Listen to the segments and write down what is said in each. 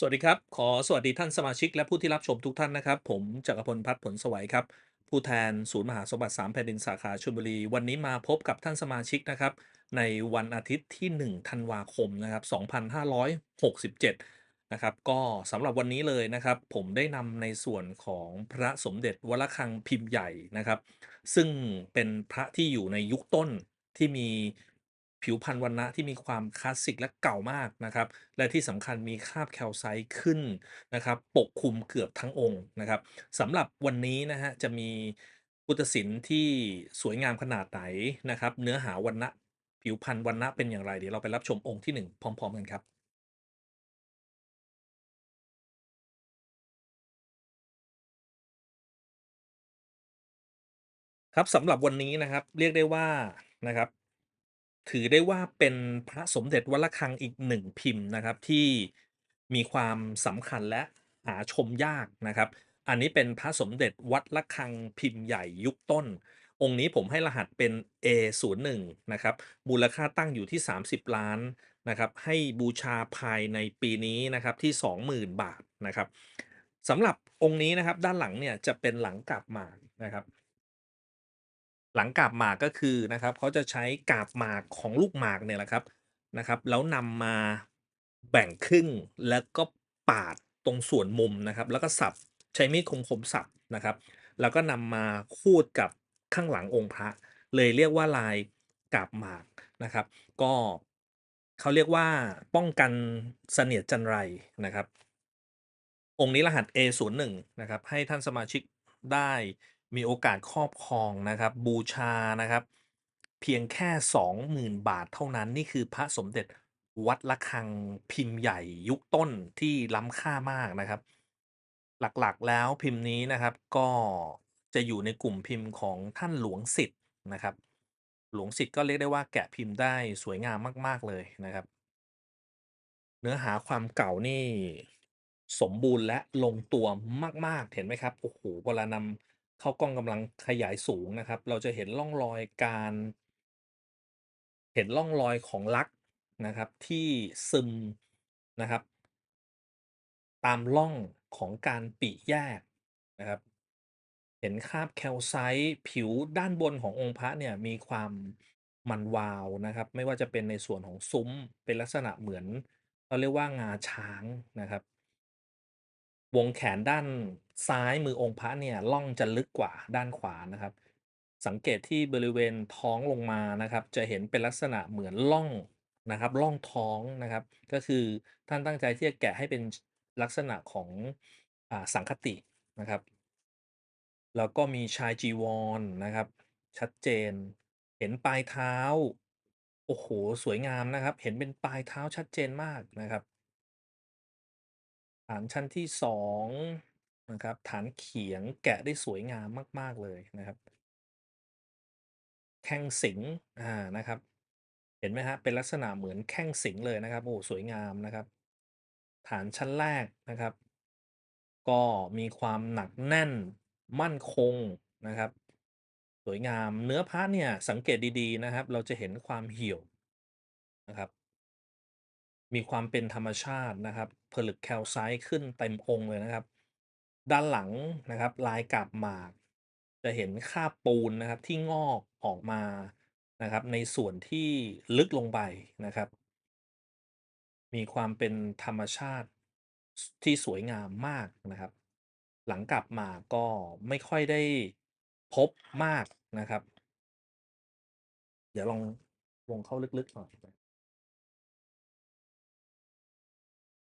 สวัสดีครับ ขอสวัสดีท่านสมาชิกและผู้ที่รับชมทุกท่านนะครับ ผมจักรพลพัฒน์ผลสวัยครับ ผู้แทนศูนย์มหาสมบัติสามแผ่นดินสาขาชลบุรี วันนี้มาพบกับท่านสมาชิกนะครับ ในวันอาทิตย์ที่ 1 ธันวาคมนะครับ 2567 นะครับ ก็สำหรับวันนี้เลยนะครับ ผมได้นำในส่วนของพระสมเด็จวัดระฆังพิมพ์ใหญ่นะครับ ซึ่งเป็นพระที่อยู่ในยุคต้นที่มี ผิวพรรณวรรณะที่มีความคลาสสิกและเก่ามากนะครับ และที่สำคัญมีคราบแคลไซต์ขึ้นนะครับ ปกคลุมเกือบทั้งองค์นะครับสำหรับวันนี้นะฮะจะมีพุทธศิลป์ที่สวยงามขนาดไหนนะครับ เนื้อหาวรรณะผิวพรรณวรรณะเป็นอย่างไรเดี๋ยวเราไปรับชมองค์ที่หนึ่งพร้อม ๆ กันครับครับสำหรับวันนี้นะครับเรียกได้ว่านะครับ ถือได้ว่าเป็นพระสมเด็จวัดระฆังอีกหนึ่งพิมพ์นะครับ ที่มีความสำคัญและหาชมยากนะครับ อันนี้เป็นพระสมเด็จวัดระฆังพิมพ์ใหญ่ยุคต้น องค์นี้ผมให้รหัสเป็น A01 นะครับมูลค่าตั้งอยู่ที่ 30 ล้านนะครับให้บูชาภายในปีนี้นะครับที่ 20,000 บาทนะครับสำหรับองค์นี้นะครับด้านหลังเนี่ยจะเป็นหลังกาบมานะครับ หลังกาบหมากก็คือนะครับเขาจะใช้กาบหมากของลูกหมากเนี่ยแหละครับนะครับ แล้วนำมาแบ่งครึ่งแล้วก็ปาดตรงส่วนมุมนะครับ แล้วก็สับใช้มีดคมๆสับนะครับ แล้วก็นำมาขูดกับข้างหลังองค์พระ เลยเรียกว่าลายกาบหมากนะครับ ก็เขาเรียกว่าป้องกันเสนียดจันไรนะครับ องค์นี้รหัส A01 นะครับ ให้ท่านสมาชิกได้ มีโอกาสครอบครองนะครับ บูชานะครับ เพียงแค่ 20,000 บาทเท่านั้นนี่คือพระสมเด็จวัดระฆังพิมพ์ใหญ่ยุคต้นที่ล้ำค่ามากนะครับ หลักๆแล้วพิมพ์นี้นะครับก็จะอยู่ในกลุ่มพิมพ์ของท่านหลวงสิทธิ์นะครับ หลวงสิทธิ์ก็เรียกได้ว่าแกะพิมพ์ได้สวยงามมาก ๆเลยนะครับ เนื้อหาความเก่านี่สมบูรณ์และลงตัวมาก ๆ เห็นไหมครับโอ้โฮเวลานำ เข้ากล้องกำลังขยายสูงนะครับ เราจะเห็นร่องรอยการ เห็นร่องรอยของลักนะครับ ที่ซึมนะครับ ตามร่องของการปิแยกนะครับ เห็นคราบแคลไซต์ผิวด้านบนขององค์พระเนี่ยมีความมันวาวนะครับ ไม่ว่าจะเป็นในส่วนของซุ้มเป็นลักษณะเหมือนเราเรียกว่างาช้างนะครับ วงแขนด้านซ้ายมือองค์พระเนี่ยล่องจะลึกกว่าด้านขวานะครับ สังเกตที่บริเวณท้องลงมานะครับ จะเห็นเป็นลักษณะเหมือนล่องนะครับล่องท้องนะครับ ก็คือท่านตั้งใจที่จะแกะให้เป็นลักษณะของอสังคตินะครับ แล้วก็มีชายจีวรนะครับ ชัดเจน เห็นปลายเท้า โอ้โห สวยงามนะครับ เห็นเป็นปลายเท้าชัดเจนมากนะครับ ฐานชั้นที่2นะครับ ฐานเขียงแกะได้สวยงามมาก ๆ เลยนะครับแข้งสิงอ่านะครับ เห็นไหมฮะเป็นลักษณะเหมือนแข้งสิงเลยนะครับโอ้สวยงามนะครับ ฐานชั้นแรกนะครับ ก็มีความหนักแน่นมั่นคงนะครับ สวยงามเนื้อพระเนี่ยสังเกตดีๆนะครับ เราจะเห็นความเหี่ยวนะครับ มีความเป็นธรรมชาตินะครับผลึกแคลไซต์ขึ้นเต็มองค์เลยนะครับ ด้านหลังนะครับ ลายกาบหมาก จะเห็นคราบปูนนะครับที่งอกออกมานะครับ ในส่วนที่ลึกลงไปนะครับ มีความเป็นธรรมชาติที่สวยงามมากนะครับ หลังกลับมาก็ไม่ค่อยได้พบมากนะครับ เดี๋ยวลองลงเข้าลึกๆหน่อย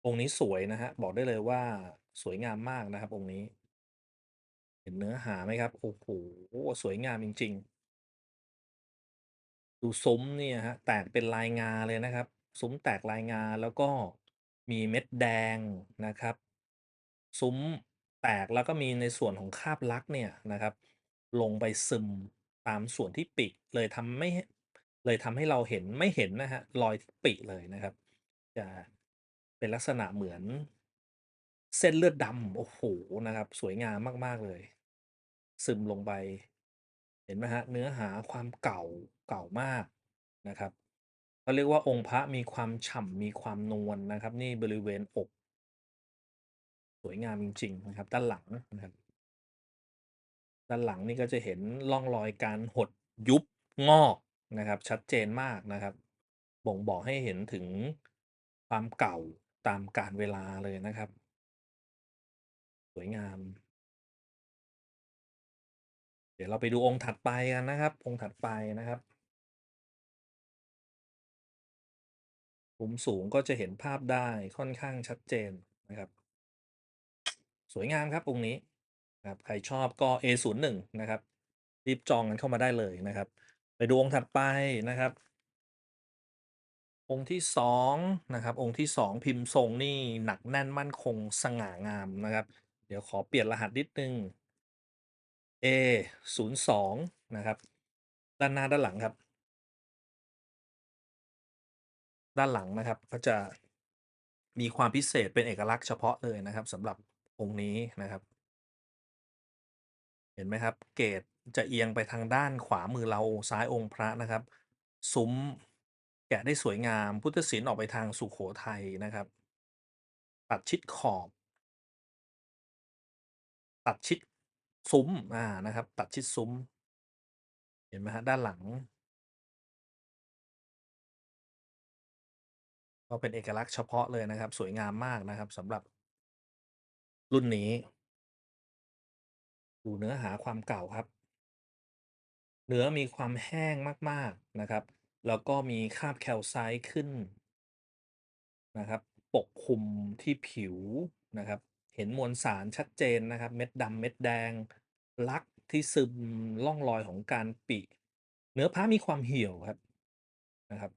องค์นี้สวยนะฮะบอกได้เลยว่าสวยงามมากนะครับ องค์นี้ เห็นเนื้อหาไหมครับโอ้โหสวยงามจริง ๆ ดูซุ้มเนี่ยฮะ แตกเป็นลายงาเลยนะครับ ซุ้มแตกลายงาแล้วก็มีเม็ดแดงนะครับ ซุ้มแตกแล้วก็มีในส่วนของคาบลักษ์เนี่ยนะครับ ลงไปซึมตามส่วนที่ปิเลยทำไม่เลยทำให้เราเห็นไม่เห็นนะฮะรอยที่ปิเลยนะครับ จะ เป็นลักษณะเหมือน เส้นเลือดดำโอ้โฮนะครับ สวยงามมาก ๆ เลย ซึมลงไป เห็นไหมฮะ เนื้อหาความเก่าเก่ามากนะครับเขาเรียกว่าองค์พระมีความฉ่ำมีความนวลนะครับ นี่บริเวณอก สวยงามจริง ๆ นะครับ ด้านหลังนะครับด้านหลังนี่ก็จะเห็นร่องรอยการหดยุบงอกนะครับ ชัดเจนมากนะครับ บ่งบอกให้เห็นถึงความเก่า ตามกาลเวลาเลยนะครับ สวยงาม เดี๋ยวเราไปดูองค์ถัดไปกันนะครับ องค์ถัดไปนะครับมุมสูงก็จะเห็นภาพได้ค่อนข้างชัดเจนนะครับ สวยงามครับองค์นี้นะครับใครชอบก็ A01 นะครับ รีบจองกันเข้ามาได้เลยนะครับ ไปดูองค์ถัดไปนะครับ องค์ที่2นะครับ องค์ที่2พิมพ์ทรงนี่หนักแน่นมั่นคงสง่างามนะครับ เดี๋ยวขอเปลี่ยนรหัสนิดหนึ่ง A02 นะครับ ด้านหน้าด้านหลังครับ ด้านหลังนะครับก็จะมีความพิเศษเป็นเอกลักษณ์เฉพาะเลยนะครับสำหรับองค์นี้นะครับ เห็นไหมครับ เกศจะเอียงไปทางด้านขวามือเราซ้ายองค์พระนะครับ ซุ้ม แกะได้สวยงามพุทธศิลป์ออกไปทางสุโขทัยนะครับ ตัดชิดขอบ ตัดชิดซุ้มอานะครับ ตัดชิดซุ้ม เห็นไหมครับด้านหลัง ก็เป็นเอกลักษณ์เฉพาะเลยนะครับ สวยงามมากนะครับสำหรับรุ่นนี้ ดูเนื้อหาความเก่าครับ เนื้อมีความแห้งมาก ๆนะครับ แล้วก็มีคราบแคลไซต์ขึ้นนะครับ ปกคลุมที่ผิวนะครับ เห็นมวลสารชัดเจนนะครับ เม็ดดำเม็ดแดง ลักษ์ที่ซึมร่องรอยของการปิเนื้อพระมีความเหี่ยวครับนะครับ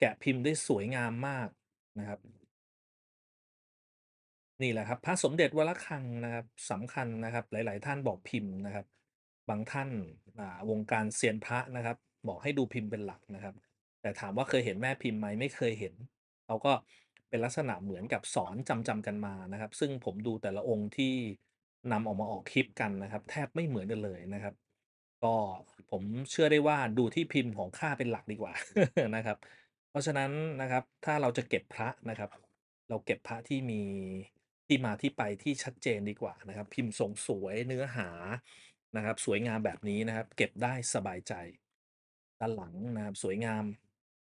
แกะพิมพ์ได้สวยงามมากนะครับ นี่แหละครับพระสมเด็จวระฆังนะครับสำคัญนะครับ หลาย ๆ ท่านบอกพิมพ์นะครับ บางท่านวงการเซียนพระนะครับ บอกให้ดูพิมพ์เป็นหลักนะครับ แต่ถามว่าเคยเห็นแม่พิมพ์ไหม?ไม่เคยเห็นเขาก็เป็นลักษณะเหมือนกับสอนจำๆกันมานะครับ ซึ่งผมดูแต่ละองค์ที่นำออกมาออกคลิปกันนะครับ แทบไม่เหมือนกันเลยนะครับ ก็ผมเชื่อได้ว่าดูที่พิมพ์ของข้าเป็นหลักดีกว่านะครับ เพราะฉะนั้นนะครับถ้าเราจะเก็บพระนะครับ เราเก็บพระที่มีที่มาที่ไปที่ชัดเจนดีกว่านะครับ พิมพ์ทรงสวยเนื้อหานะครับ สวยงามแบบนี้นะครับ เก็บได้สบายใจ ด้านหลังนะครับสวยงาม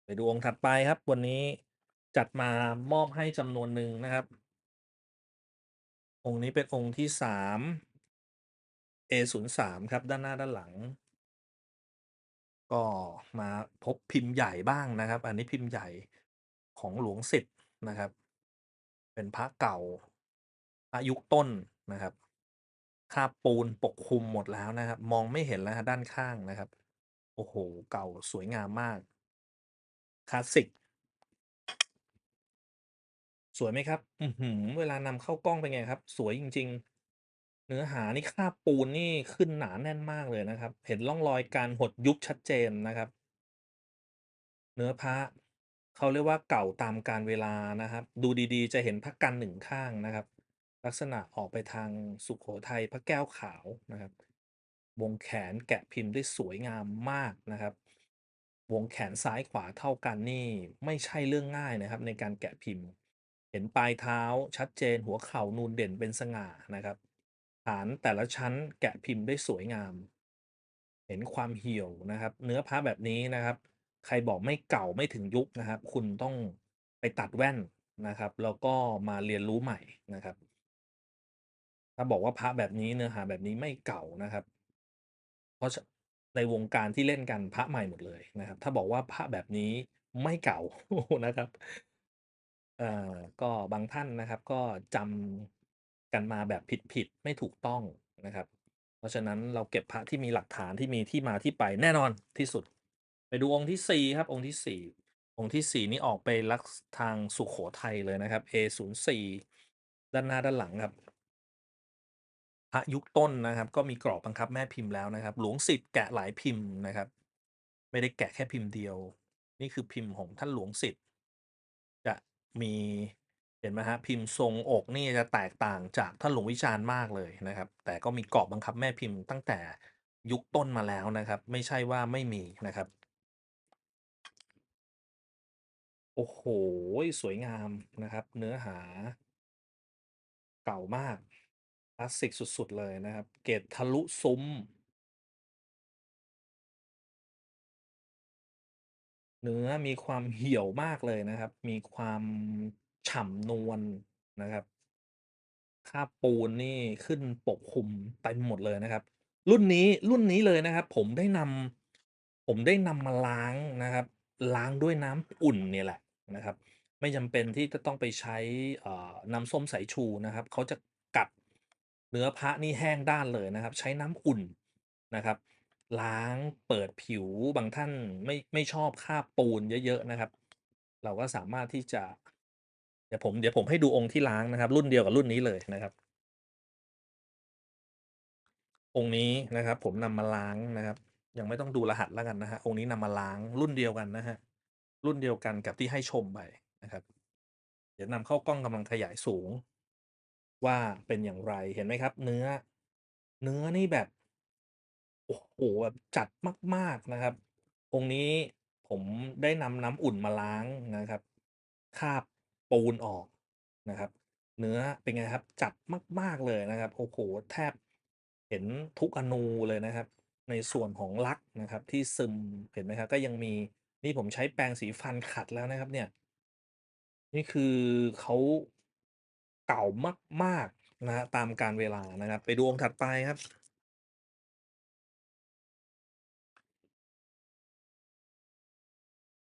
ไปดูองค์ถัดไปครับ วันนี้จัดมามอบให้จำนวนหนึ่งนะครับ องค์นี้เป็นองค์ที่3 A03 ครับ ด้านหน้าด้านหลัง ก็มาพบพิมพ์ใหญ่บ้างนะครับ อันนี้พิมพ์ใหญ่ของหลวงสิทธ์นะครับ เป็นพระเก่าพระยุคต้นนะครับคาบปูนปกคลุมหมดแล้วนะครับ มองไม่เห็นแล้วด้านข้างนะครับ โอ้โฮเก่าสวยงามมาก คลาสสิก สวยไหมครับ?อือฮือ เวลานำเข้ากล้องเป็นไงครับ?สวยจริง ๆ เนื้อหานี่คราบปูนนี่ขึ้นหนาแน่นมากเลยนะครับ เห็นร่องรอยการหดยุบชัดเจนนะครับ เนื้อพระเขาเรียกว่าเก่าตามกาลเวลานะครับ ดูดีๆ จะเห็นพระกัน1ข้างนะครับ ลักษณะออกไปทางสุโขทัยพระแก้วขาวนะครับ วงแขนแกะพิมพ์ได้สวยงามมากนะครับ วงแขนซ้ายขวาเท่ากันนี่ไม่ใช่เรื่องง่ายนะครับ ในการแกะพิมพ์ เห็นปลายเท้าชัดเจนหัวเข่านูนเด่นเป็นสง่านะครับ ฐานแต่ละชั้นแกะพิมพ์ได้สวยงาม เห็นความเหี่ยวนะครับ เนื้อพระแบบนี้นะครับ ใครบอกไม่เก่าไม่ถึงยุคนะครับ คุณต้องไปตัดแว่นนะครับ แล้วก็มาเรียนรู้ใหม่นะครับ ถ้าบอกว่าพระแบบนี้เนื้อหาแบบนี้ไม่เก่านะครับ ราะในวงการที่เล่นกันพระใหม่หมดเลยนะครับ ถ้าบอกว่าพระแบบนี้ไม่เก่านะครับเอ่อก็บางท่านนะครับ ก็จำกันมาแบบผิดๆไม่ถูกต้องนะครับ เพราะฉะนั้นเราเก็บพระที่มีหลักฐานที่มีที่มาที่ไปแน่นอนที่สุด ไปดูองค์ที่4ครับ องค์ที่4องค์ที่4นี่ออกไปลักทางสุโขทัยเลยนะครับ A04 ด้านหน้าด้านหลังครับ พระยุคต้นนะครับ ก็มีกรอบบังคับแม่พิมพ์แล้วนะครับ หลวงสิทธิ์แกะหลายพิมพ์นะครับ ไม่ได้แกะแค่พิมพ์เดียว นี่คือพิมพ์ของท่านหลวงสิทธิ์จะมีเห็นไหมครับพิมพ์ทรงอกนี่จะแตกต่างจากท่านหลวงวิชาญมากเลยนะครับ แต่ก็มีกรอบบังคับแม่พิมพ์ตั้งแต่ยุคต้นมาแล้วนะครับ ไม่ใช่ว่าไม่มีนะครับ โอ้โฮสวยงามนะครับ เนื้อหา เก่ามาก ลาสสิกสุด ๆ เลยนะครับ เกรดทะลุซุ้ม เนื้อมีความเหี่ยวมากเลยนะครับ มีความฉ่ำนวลนะครับคราบปูนนี่ขึ้นปกคลุมเต็มหมดเลยนะครับ รุ่นนี้รุ่นนี้เลยนะครับ ผมได้นำผมได้นำมาล้างนะครับ ล้างด้วยน้ำอุ่นเนี่ยแหละนะครับ ไม่จำเป็นที่จะต้องไปใช้น้ำส้มสายชูนะครับเขาจะกัด เนื้อพระนี่แห้งด้านเลยนะครับ ใช้น้ำอุ่นนะครับ ล้างเปิดผิวบางท่านไม่ไม่ชอบคราบปูนเยอะๆนะครับ เราก็สามารถที่จะ เดี๋ยวผมเดี๋ยวผมให้ดูองค์ที่ล้างนะครับ รุ่นเดียวกับรุ่นนี้เลยนะครับ องค์นี้นะครับ ผมนำมาล้างนะครับ ยังไม่ต้องดูรหัสแล้วกันนะครับองค์นี้นำมาล้างรุ่นเดียวกันนะครับรุ่นเดียวกันกับที่ให้ชมไปนะครับ เดี๋ยวนำเข้ากล้องกำลังขยายสูง ว่าเป็นอย่างไรเห็นไหมครับ เนื้อ เนื้อนี่แบบ โอ้โฮแบบจัดมาก ๆนะครับ องค์นี้ผมได้นำน้ำอุ่นมาล้างนะครับ คาบปูนออกนะครับ เนื้อเป็นไงครับ จัดมาก ๆเลยนะครับโอ้โฮแทบเห็นทุกอนูเลยนะครับ ในส่วนของลักนะครับ ที่ซึมเห็นไหมครับ ก็ยังมีนี่ผมใช้แปรงสีฟันขัดแล้วนะครับ เนี่ย นี่คือเขา เก่ามาก ๆ นะครับตามกาลเวลานะครับ ไปดูองค์ถัดไปครับ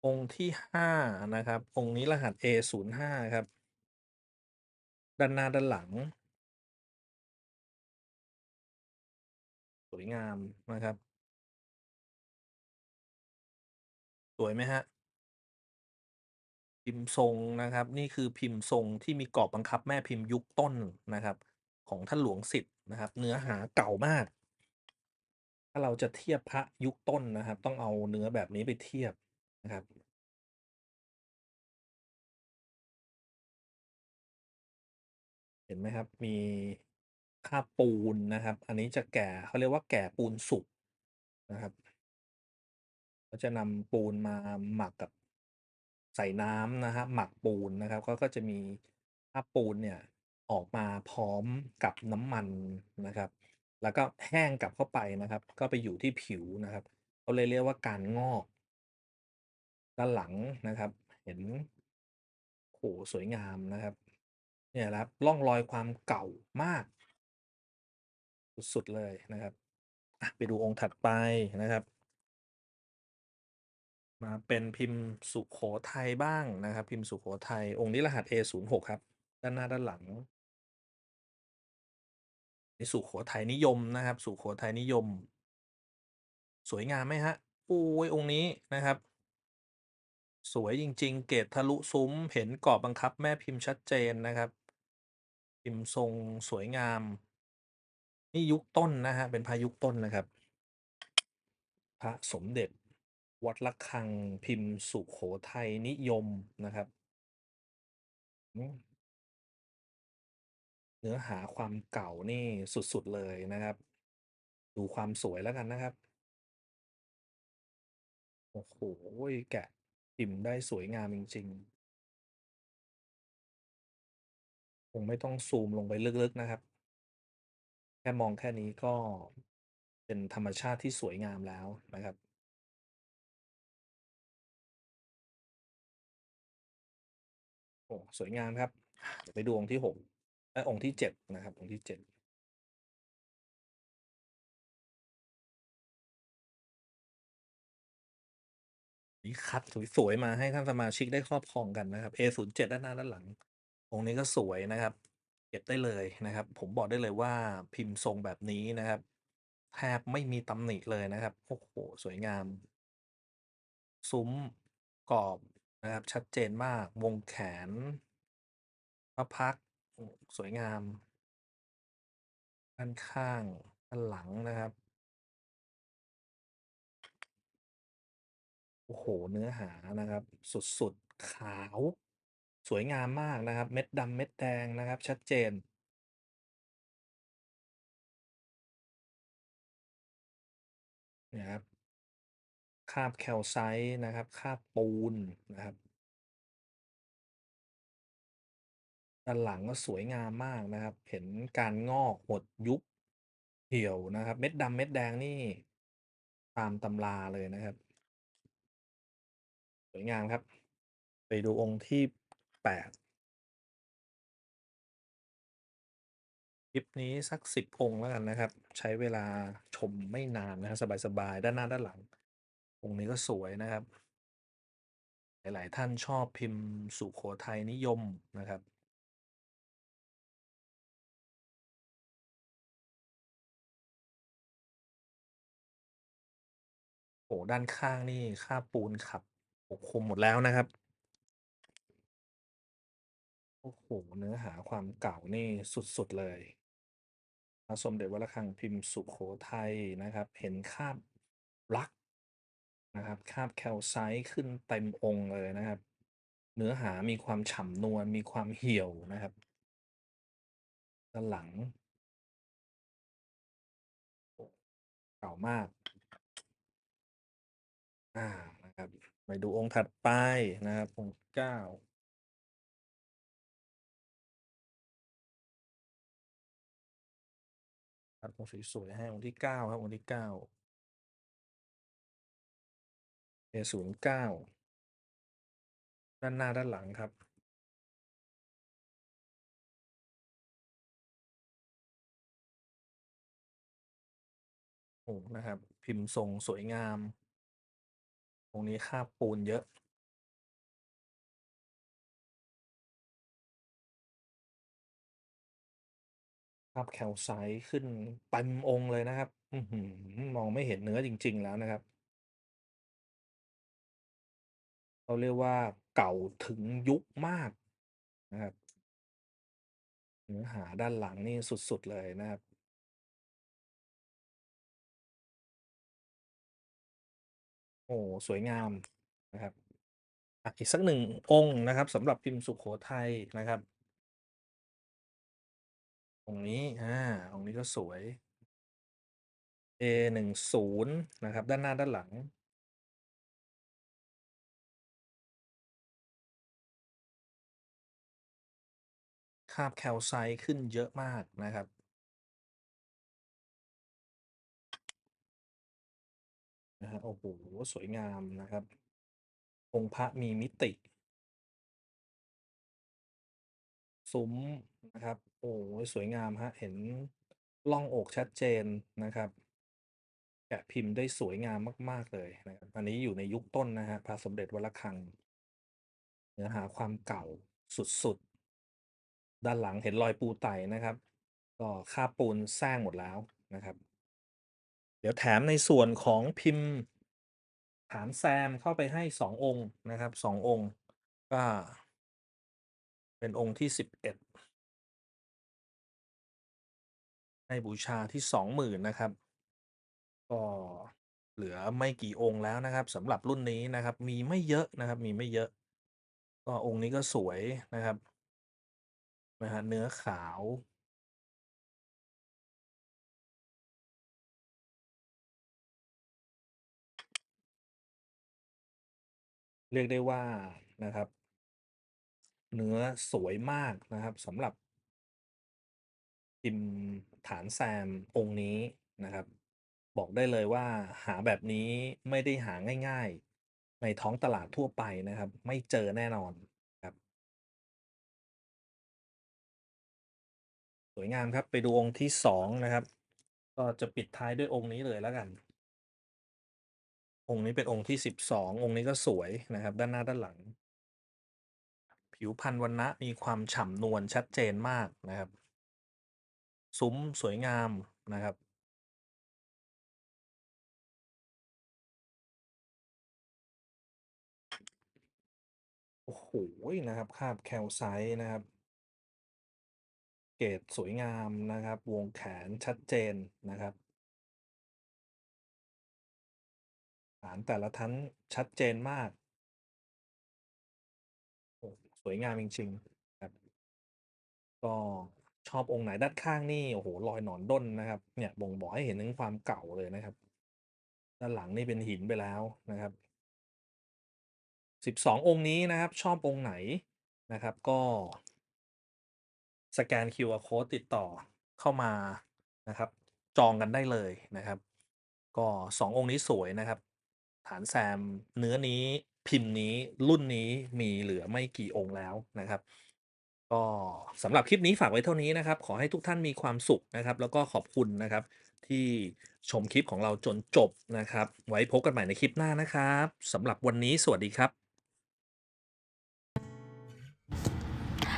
องค์ที่5นะครับ องค์นี้รหัส A05 ครับ ด้านหน้าด้านหลัง สวยงามนะครับ สวยไหมครับ? พิมพ์ทรงนะครับ นี่คือพิมพ์ทรงที่มีกรอบบังคับแม่พิมพ์ยุคต้นนะครับ ของท่านหลวงสิทธิ์นะครับ เนื้อหาเก่ามาก ถ้าเราจะเทียบพระยุคต้นนะครับ ต้องเอาเนื้อแบบนี้ไปเทียบนะครับเห็นไหมครับ มีคราปูนนะครับ อันนี้จะแก่เขาเรียกว่าแก่ปูนสุกนะครับ ก็จะนำปูนมาหมักกับ ใส่น้ำนะครับหมักปูนนะครับ ก็ก็จะมีคราปูนเนี่ยออกมาพร้อมกับน้ำมันนะครับ แล้วก็แห้งกลับเข้าไปนะครับ ก็ไปอยู่ที่ผิวนะครับเขาเลยเรียกว่าการงอก ด้านหลังนะครับ เห็นโอ้สวยงามนะครับ เนี่ยแหละครับร่องรอยความเก่ามาก สุดๆเลยนะครับไปดูองค์ถัดไปนะครับ มาเป็นพิมพ์สุโขทัยบ้างนะครับ พิมพ์สุโขทัยองค์นี้รหัส A06 ครับ ด้านหน้าด้านหลังนี่สุโขทัยนิยมนะครับ สุโขทัยนิยม สวยงามไหมครับ?โอ๊ยองค์นี้นะครับ สวยจริง ๆ เกรดทะลุซุ้ม เห็นกรอบบังคับแม่พิมพ์ชัดเจนนะครับ พิมพ์ทรงสวยงาม นี่ยุคต้นนะครับเป็นพระยุคต้นนะครับ พระสมเด็จ วัดระฆังพิมพ์สุโขทัยนิยมนะครับ เนื้อหาความเก่านี่สุดๆเลยนะครับ ดูความสวยแล้วกันนะครับ โอ้โฮแกะพิมพ์ได้สวยงามจริงๆ คงไม่ต้องซูมลงไปลึกๆนะครับ แค่มองแค่นี้ก็เป็นธรรมชาติที่สวยงามแล้วนะครับ โอ้สวยงามครับเดี๋ยวไปดูองค์ที่6เอ๊ยองค์ที่7นะครับ องค์ที่7นี่คัดสวยๆมาให้ท่านสมาชิกได้ครอบครองกันนะครับ A07 ด้านหน้าด้านหลัง องค์นี้ก็สวยนะครับ เก็บได้เลยนะครับ ผมบอกได้เลยว่าพิมพ์ทรงแบบนี้นะครับแทบไม่มีตำหนิเลยนะครับ โอ้โฮสวยงาม ซุ้มกรอบ นะครับ ชัดเจนมาก วงแขน พระพัก สวยงาม ด้านข้าง ด้านหลังนะครับ โอ้โฮเนื้อหานะครับ สุดๆ ขาว สวยงามมากนะครับ เม็ดดำเม็ดแดงนะครับ ชัดเจนนี่ยครับาบแคลไซต์นะครับคาบปูนนะครับด้านหลังก็สวยงามมากนะครับ เห็นการงอกหดยุบเหี่ยวนะครับ เม็ดดำเม็ดแดงนี่ตามตำราเลยนะครับ สวยงามครับ ไปดูองค์ที่8คลิปนี้สัก10องค์แล้วกันนะครับ ใช้เวลาชมไม่นานนะครับสบายๆ ด้านหน้าด้านหลัง องค์นี้ก็สวยนะครับ หลาย ๆ ท่านชอบพิมพ์สุขโขทัยนิยมนะครับ โอ้โฮด้านข้างนี่คราบปูนขัดปกคลุมหมดแล้วนะครับ โอ้โฮเนื้อหาความเก่านี่สุด ๆ เลยพระสมเด็จวัดระฆังพิมพ์สุขโขทัยนะครับ เห็นคาบรัก นะครับคราบแคลไซต์ขึ้นเต็มองค์เลยนะครับ เนื้อหามีความฉ่ำนวลมีความเหี่ยวนะครับด้านหลัง เก่ามาก อ่านะครับไปดูองค์ถัดไปนะครับองค์9ตัดองค์สวยๆให้องค์ที่9ครับองค์ที่เก้า 9 A09 ด้านหน้าด้านหลังครับ โอ้นะครับ พิมพ์ทรงสวยงามองนี้คาบปูนเยอะคราบแคลไซต์ขึ้นเต็มองค์เลยนะครับมองไม่เห็นเนื้อจริง ๆ แล้วนะครับ เขาเรียกว่าเก่าถึงยุคมากนะครับ เนื้อหาด้านหลังนี่สุด ๆ เลยนะครับ โอ้สวยงามนะครับอีกสัก1องค์นะครับสำหรับพิมพ์สุโขทัยนะครับองนี้อาองนี้ก็สวย A10 นะครับ ด้านหน้าด้านหลัง คราบแคลไซต์ขึ้นเยอะมากนะครับ นะครับโอ้โฮสวยงามนะครับ องค์พระมีมิติซุ้มนะครับ โอ้โฮสวยงามครับเห็นร่องอกชัดเจนนะครับ แกะพิมพ์ได้สวยงามมาก ๆ เลยนะครับอันนี้อยู่ในยุคต้นนะครับพระสมเด็จวัดระฆัง เนื้อหาความเก่าสุดๆ ด้านหลังเห็นรอยปูไต่นะครับ ก็คาบปูนแส้างหมดแล้วนะครับ เดี๋ยวแถมในส่วนของพิมพ์ฐานแซมเข้าไปให้2องค์นะครับ2องค์ก็เป็นองค์ที่11ให้บูชาที่20,000นะครับ ก็เหลือไม่กี่องค์แล้วนะครับสำหรับรุ่นนี้นะครับ มีไม่เยอะนะครับ มีไม่เยอะ ก็องค์นี้ก็สวยนะครับ นะครับเนื้อขาวเรียกได้ว่านะครับ เนื้อสวยมากนะครับสำหรับพิมพ์ฐานแซมองค์นี้นะครับ บอกได้เลยว่าหาแบบนี้ไม่ได้หาง่าย ๆ ในท้องตลาดทั่วไปนะครับ ไม่เจอแน่นอน สวยงามครับไปดูองค์ที่2นะครับ ก็จะปิดท้ายด้วยองค์นี้เลยแล้วกัน องค์นี้เป็นองค์ที่12ององค์นี้ก็สวยนะครับ ด้านหน้าด้านหลัง ผิวพรรณวรรณะมีความฉ่ำนวลชัดเจนมากนะครับ ซุ้มสวยงามนะครับโอ้โฮนะครับคาบแคลไซนะครับ เกรดสวยงามนะครับ วงแขนชัดเจนนะครับ ฐานแต่ละชั้นชัดเจนมากสวยงามจริงๆครับ ก็ชอบองค์ไหนด้านข้างนี่โอ้โฮรอยหนอนด้นนะครับ เนี่ยบ่งบอกให้เห็นถึงความเก่าเลยนะครับ ด้านหลังนี่เป็นหินไปแล้วนะครับ12องค์นี้นะครับ ชอบองค์ไหนนะครับ ก็ สแกน QR Code ติดต่อเข้ามานะครับ จองกันได้เลยนะครับ ก็2องค์นี้สวยนะครับ ฐานแซมเนื้อนี้พิมพ์นี้รุ่นนี้มีเหลือไม่กี่องค์แล้วนะครับ ก็สำหรับคลิปนี้ฝากไว้เท่านี้นะครับ ขอให้ทุกท่านมีความสุขนะครับ แล้วก็ขอบคุณนะครับ ที่ชมคลิปของเราจนจบนะครับ ไว้พบกันใหม่ในคลิปหน้านะครับสำหรับวันนี้สวัสดีครับ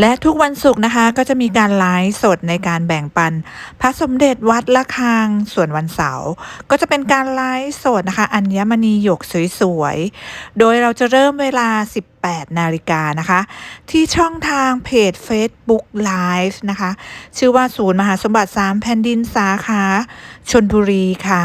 และทุกวันศุกร์นะคะก็จะมีการไลฟ์สดในการแบ่งปัน พระสมเด็จวัดละคังส่วนวันเสาร์ก็จะเป็นการไลฟ์สดนะคะอัญมณีหยกสวยๆ โดยเราจะเริ่มเวลา 18 นาฬิกานะคะ ที่ช่องทางเพจ Facebook Live นะคะ ชื่อว่าศูนย์มหาสมบัติ 3 แผ่นดินสาขาชนบุรีค่ะ